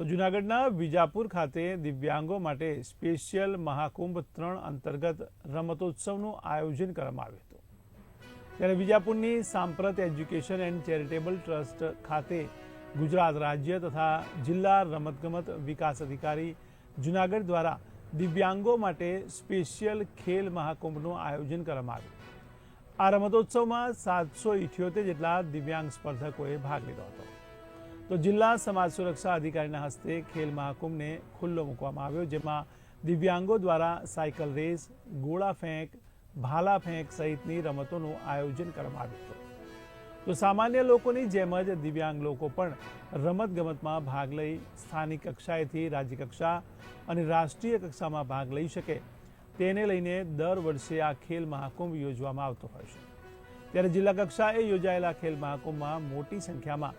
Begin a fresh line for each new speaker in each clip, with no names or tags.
તો જૂનાગઢના વિજાપુર ખાતે દિવ્યાંગો માટે સ્પેશિયલ મહાકુંભ ત્રણ અંતર્ગત રમતોત્સવનું આયોજન કરવામાં આવ્યું હતું. ત્યારે વિજાપુરની સાંપ્રત એજ્યુકેશન એન્ડ ચેરિટેબલ ટ્રસ્ટ ખાતે ગુજરાત રાજ્ય તથા જિલ્લા રમતગમત વિકાસ અધિકારી જૂનાગઢ દ્વારા દિવ્યાંગો માટે સ્પેશિયલ ખેલ મહાકુંભનું આયોજન કરવામાં આવ્યું. આ રમતોત્સવમાં સાતસો ઇઠ્યોતેર જેટલા દિવ્યાંગ સ્પર્ધકોએ ભાગ લીધો હતો. તો જિલ્લા સમાજ સુરક્ષા અધિકારીના હસ્તે ખેલ મહાકુંભને ખુલ્લો મૂકવામાં આવ્યો, જેમાં દિવ્યાંગો દ્વારા સાયકલ રેસ, ગોળા ફેંક, ભાલા ફેંક સહિતની રમતોનું આયોજન કરવામાં આવ્યું હતું. તો સામાન્ય લોકોની જેમ જ દિવ્યાંગ લોકો પણ રમતગમતમાં ભાગ લઈ સ્થાનિક કક્ષાએથી રાજ્ય કક્ષા અને રાષ્ટ્રીય કક્ષામાં ભાગ લઈ શકે તેને લઈને દર વર્ષે આ ખેલ મહાકુંભ યોજવામાં આવતો હોય છે. ત્યારે જિલ્લા કક્ષાએ યોજાયેલા ખેલ મહાકુંભમાં મોટી સંખ્યામાં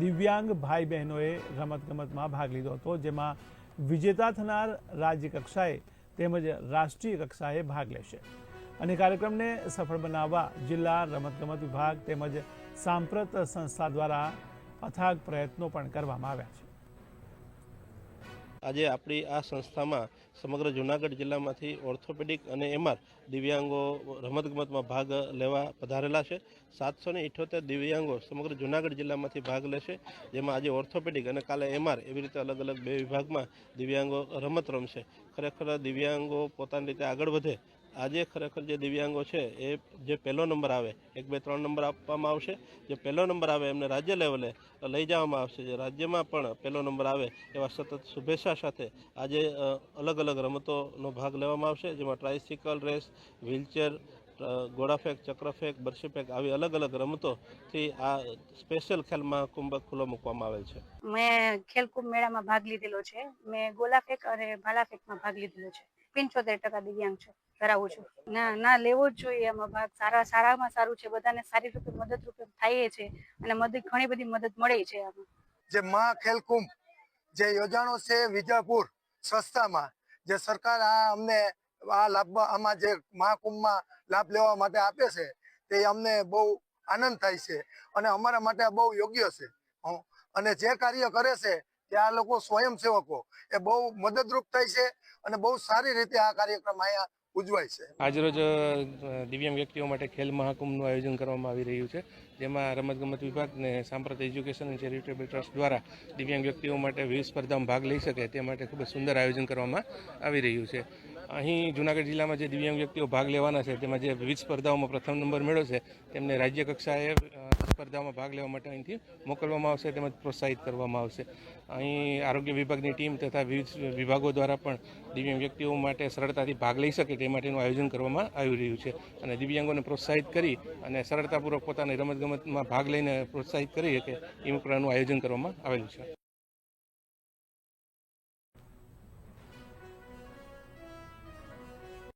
દિવ્યાંગ ભાઈ બહેનોએ રમતગમતમાં ભાગ લીધો હતો, જેમાં વિજેતા થનાર રાજ્ય કક્ષાએ તેમજ રાષ્ટ્રીય કક્ષાએ ભાગ લેશે. અને કાર્યક્રમને સફળ બનાવવા જિલ્લા રમતગમત વિભાગ તેમજ સાંપ્રત સંસ્થા દ્વારા અથાગ પ્રયત્નો પણ કરવામાં આવ્યા છે.
આજે આપણી આ સંસ્થામાં સમગ્ર જૂનાગઢ જિલ્લામાંથી ઓર્થોપેડિક અને એમઆર દિવ્યાંગો રમતગમતમાં ભાગ લેવા પધારેલા છે. સાતસો ને દિવ્યાંગો સમગ્ર જૂનાગઢ જિલ્લામાંથી ભાગ લેશે. જેમાં આજે ઓર્થોપેડિક અને કાલે એમઆર એવી રીતે અલગ અલગ બે વિભાગમાં દિવ્યાંગો રમત રમશે. ખરેખર દિવ્યાંગો પોતાની રીતે આગળ વધે આજે ખરેખર જે દિવ્યાંગો છે, એ જે પહેલો નંબર આવે, એક, બે, ત્રણ નંબર આપવામાં આવશે. જે પહેલો નંબર આવે, એમને રાજ્ય લેવલે લઈ જવામાં આવશે. જે રાજ્યમાં પણ પહેલો નંબર આવે, એવા સતત શુભેચ્છા સાથે આજે અલગ અલગ રમતોનો ભાગ લેવામાં આવશે. જેમાં ટ્રાયસિકલ રેસ વ્હીલચેર ગોળાફેંક ચક્રફેંક બરશીફેંક આવી અલગ અલગ રમતોથી આ સ્પેશિયલ ખેલ મહાકુંભ ખુલ્લો મૂકવામાં આવેલ છે.
મેં ખેલકુંભ મેળામાં ભાગ લીધેલો છે. મેં ગોલાફેંક અને ભાલાફેંકમાં ભાગ લીધેલો છે. પંચોતેર ટકા દિવ્યાંગ છું. ધરાવું છું. ના ના લેવો જ જોઈએ એમાં ભાગ. સારા સારામાં સારું છે. બધાને સારી રીતે મદદરૂપ થાય છે અને મદદ ઘણી બધી મદદ મળે છે આમાં.
જે મહા ખેલકુંભ જે યોજાણો છે વિજાપુર સંસ્થામાં જે સરકાર આ અમને આ લાભ આમાં જે મહાકુંભમાં લાભ લેવા માટે આપે છે, તે અમને બહુ આનંદ થાય છે અને અમારા માટે બહુ યોગ્ય છે. અને જે કાર્ય કરે છે, તે આ લોકો સ્વયંસેવકો, એ બહુ મદદરૂપ થાય છે અને બહુ સારી રીતે આ કાર્યક્રમ અહીંયા ઉજવાય છે.
આજરોજ દિવ્યાંગ વ્યક્તિઓ માટે ખેલ મહાકુંભનું આયોજન કરવામાં આવી રહ્યું છે. જેમાં રમતગમત વિભાગ ને સાંપ્રત એજ્યુકેશન અને ચેરિટેબલ ટ્રસ્ટ દ્વારા દિવ્યાંગ વ્યક્તિઓ માટે વિવિધ સ્પર્ધામાં ભાગ લઈ શકે તે માટે ખૂબ જ સુંદર આયોજન કરવામાં આવી રહ્યું છે. અહીં જૂનાગઢ જિલ્લામાં જે દિવ્યાંગ વ્યક્તિઓ ભાગ લેવાના છે, તેમાં જે વિવિધ સ્પર્ધાઓમાં પ્રથમ નંબર મેળવ્યો છે, તેમને રાજ્ય કક્ષાએ સ્પર્ધામાં ભાગ લેવા માટે અહીંથી મોકલવામાં આવશે તેમજ પ્રોત્સાહિત કરવામાં આવશે. અહીં આરોગ્ય વિભાગની ટીમ તથા વિવિધ વિભાગો દ્વારા પણ દિવ્યાંગ વ્યક્તિઓ માટે સરળતાથી ભાગ લઈ શકે તે માટેનું આયોજન કરવામાં આવી રહ્યું છે. અને દિવ્યાંગોને પ્રોત્સાહિત કરી અને સરળતાપૂર્વક પોતાની રમતગમતમાં ભાગ લઈને પ્રોત્સાહિત કરી શકે એ પ્રકારનું આયોજન કરવામાં આવેલું છે.